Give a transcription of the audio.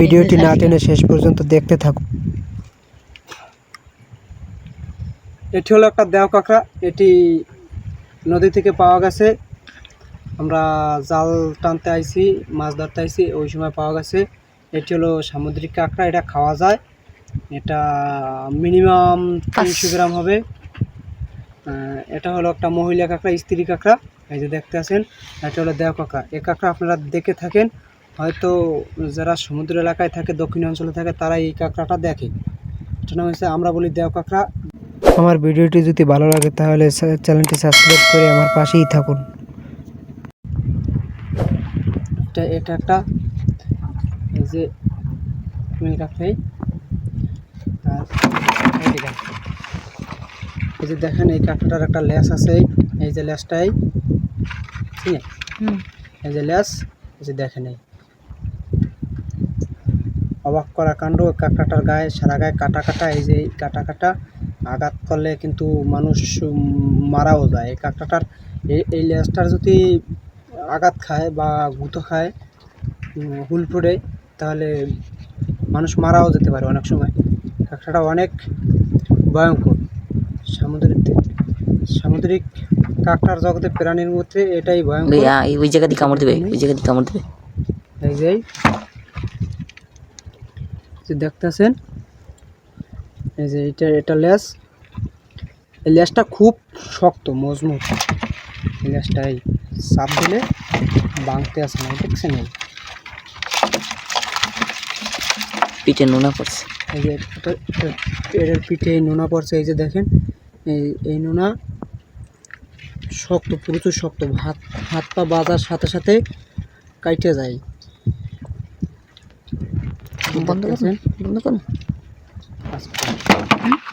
ভিডিওটি না টেনে শেষ পর্যন্ত দেখতে থাকুন। এটি হলো একটা দেও কাঁকড়া। এটি নদী থেকে পাওয়া গেছে। আমরা জাল টানতে আইছি মাছ ধরতে আইছি ওই সময় পাওয়া গেছে। এটি হলো সামুদ্রিক কাঁকড়া এটা খাওয়া যায়। এটা মিনিমাম তিনশো গ্রাম হবে। এটা হলো একটা মহিলা কাঁকড়া স্ত্রী কাঁকড়া। এই যে দেখতে আছেন এটা হলো দেও কাঁকড়া। এ কাঁকড়া আপনারা দেখে থাকেন। হয়তো যারা সমুদ্র এলাকায় থাকে দক্ষিণ অঞ্চলে থাকে তারা এই কাঁকড়াটা দেখে। এটা নাম হচ্ছে আমরা বলি দেও কাঁকড়া। আমার ভিডিওটি যদি ভালো লাগে তাহলে চ্যানেলটি সাবস্ক্রাইব করে আমার পাশেই থাকুন। এটা এটা একটা এই যে মেল কাঁকড়াই। আর এই যে দেখেন। এই কাঁকড়াটার একটা ল্যাস আছে এই যে ল্যাসটাই। ঠিক আছে এই যে ল্যাস এই যে দেখেন এই। অবাক করা কাণ্ড ওই কাঁকড়াটার গায়ে সারা গায়ে কাটা কাটা এই যে এই কাটা কাটা আঘাত করলে কিন্তু মানুষ মারাও যায়। এই কাঁকড়াটার এই এই ল্যাসটার যদি আঘাত খায় বা গুঁতো খায় হুল পড়ে তাহলে মানুষ মারাও যেতে পারে অনেক সময়। কাঁকড়াটা অনেক ভয়ঙ্কর। সামুদ্রিক সামুদ্রিক কাঁকড়ার জগতে প্রাণীর মধ্যে এটাই ভয়ঙ্কর। এই ওই জায়গা দিয়ে কামড় দেবে ওই জায়গা দিয়ে কামড় দেবে। এই যে দেখতেছেন? এই যে এটা এটা লেস। এই লেসটা খুব শক্ত মজবুত। এই লেসটা এই চাপ দিলে বাংতে আসে না দেখছেন এই? পিঠে নোনা পড়ছে। এই যে এটা এটা- এটার পিঠে এই নোনা পড়ছে এই যে দেখেন। এই এই নোনা শক্ত প্রচুর শক্ত হাত হাত পা বাজার সাথে সাথে কাইটে যায়। বন্ধ করুন দেখতেছেন? বন্ধ করুন আচ্ছা।